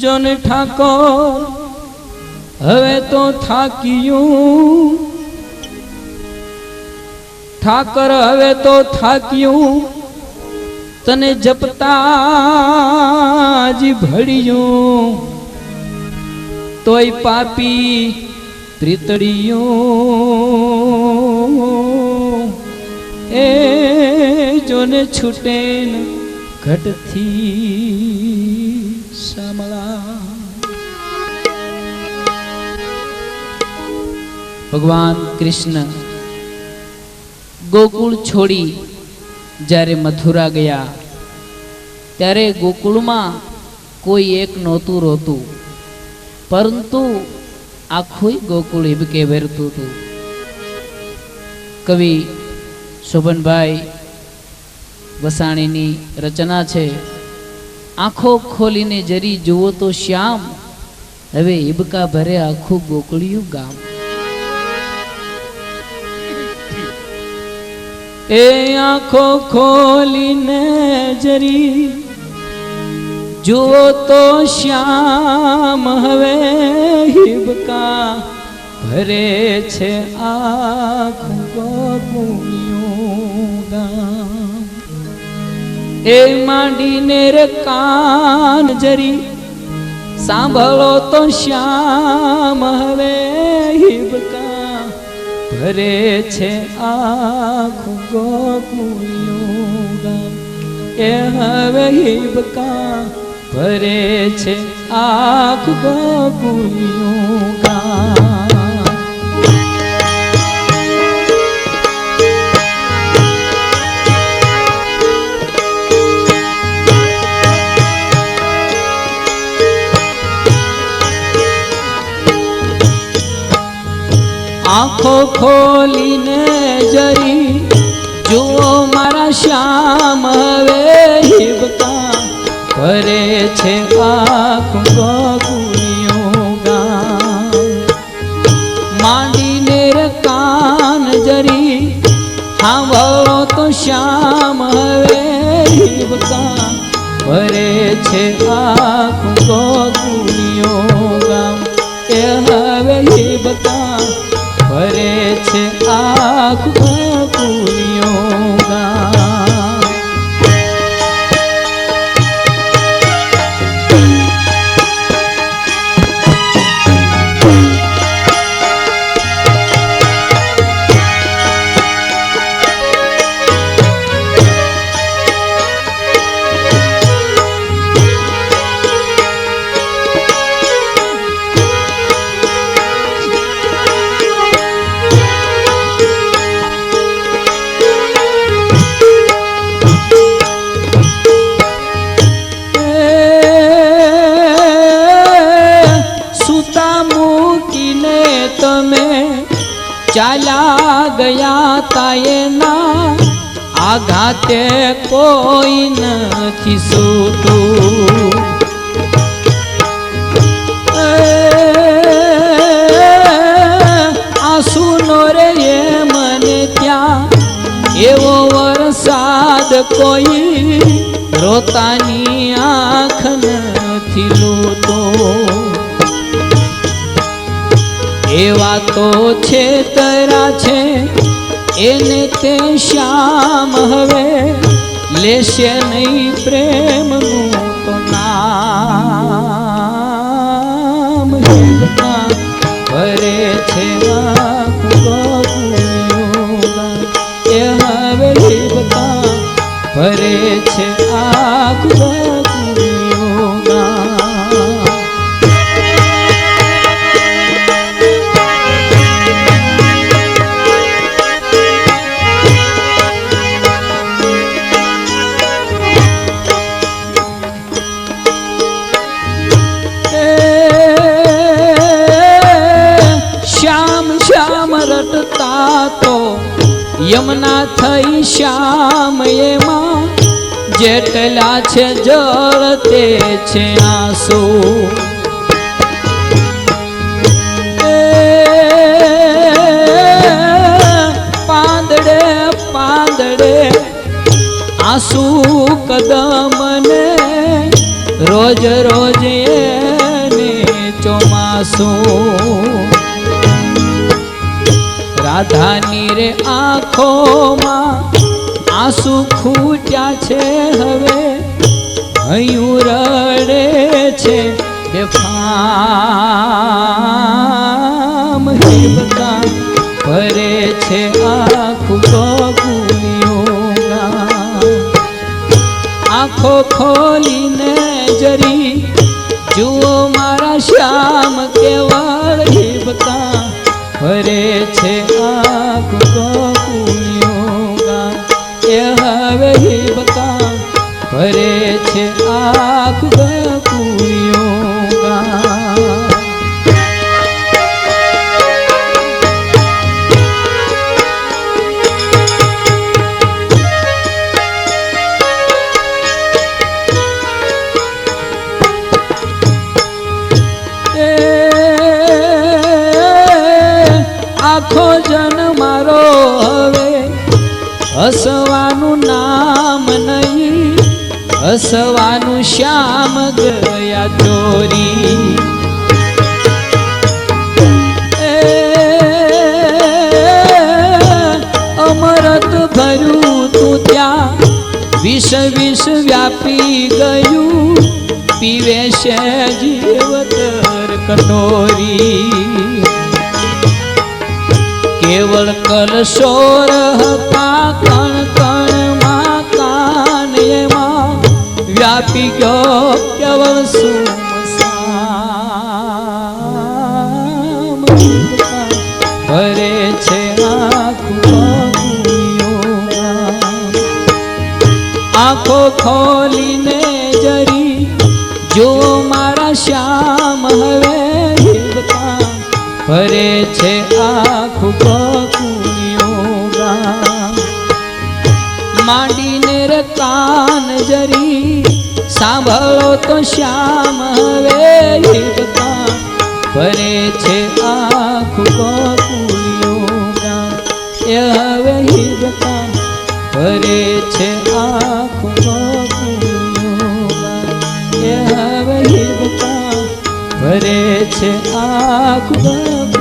John Thakor, હવે તો થાક્યું. ઠાકર હવે તો થાક્યું, તને જપતા જ ભળ્યું. તોય પાપી પ્રીતળિયું એ જોને છૂટે ને ઘટથી સમળા ભગવાન કૃષ્ણ ગોકુળ છોડી જ્યારે મથુરા ગયા, ત્યારે ગોકુળમાં કોઈ એક નહોતું રોતું પરંતુ આખું ગોકુળ હિબકે વેરતું હતું. કવિ શોભનભાઈ વસાણીની રચના છે. આંખો ખોલીને જરી જુઓ તો શ્યામ. હવે હિબકા ભરે આખું ગોકળિયું ગામ. એ આંખો ખોલીને જરી જુઓ તો શ્યામ. હવે હિબકા ભરે છે આખું ગોકળિયું ગામ. એ માંડીને રે કાન જરી, સાંભળો તો શ્યામ હવે હિબકા ભરે છે આખું ગોકુળિયું ગામ. એ હવે હિબકા ભરે છે આખું ગોકુળિયું આંખો ખોલીને જરી, જુઓ મારા શ્યામ હવે હિબકા કરે છે આંખ ગોકુળિયું ગામ. માંડીને રે કાન જરી સાંભળો તો શ્યામ હવે હિબકા કરે છે આંખ ગોકુળિયું ગામ. એ હવે હિબકા ભરે છે આંખ તમે ચાલ્યા ગયા તાયના આઘાતે કોઈ નથી સૂતું આંસુનો રે મને ત્યાં એવો વરસાદ કોઈ રોતાની આંખ એવા તો છે તરા છે એને તે શ્યામ હવે લેશે નહીં પ્રેમનું તો નામ રટતા તો યમના થઈ શ્યામ એમાં જેટલા છે જળ તે છે આંસુ. પાંદડે પાંદડે આંસુ કદમને રોજ રોજ આસો રાધાની રે આંખોમાં આંસુ ખૂટ્યા છે હવે, હયું રડે છે બેફામ. હિબકા ભરે છે આખું આંખો ખોલીને જરી, જુઓ મારા શ્યામ કેવળ હિબકા ફરે છે આંખ ગોકુળિયોગા એ હવે હિબકા. ફરે છે આંખ ગોકુળિયોગા આખો જન મારો હવે. હસવાનું નામ નહીં, હસવાનું શ્યામ ગયા ચોરી. અમરત ભર્યું તું ત્યાં. વિષ વિષ વ્યાપી ગયું, પીવે છે જીવતર કટોરી. કલશોર હતા, કણ કણમાં કાન વ્યાપી ગયો કેવળ સુમસામ. ભરે છે આખું ખોલીને જરી, જો મારા શ્યામ હવે ભરે છે આખું માંડીને રે કાન જરી. સાંભળો તો શ્યામ હવે હિબકા ભરે છે આખું ગામ એ હવે હિબકા ભરે છે આખું ગામ એ હવે હિબકા ભરે છે આખું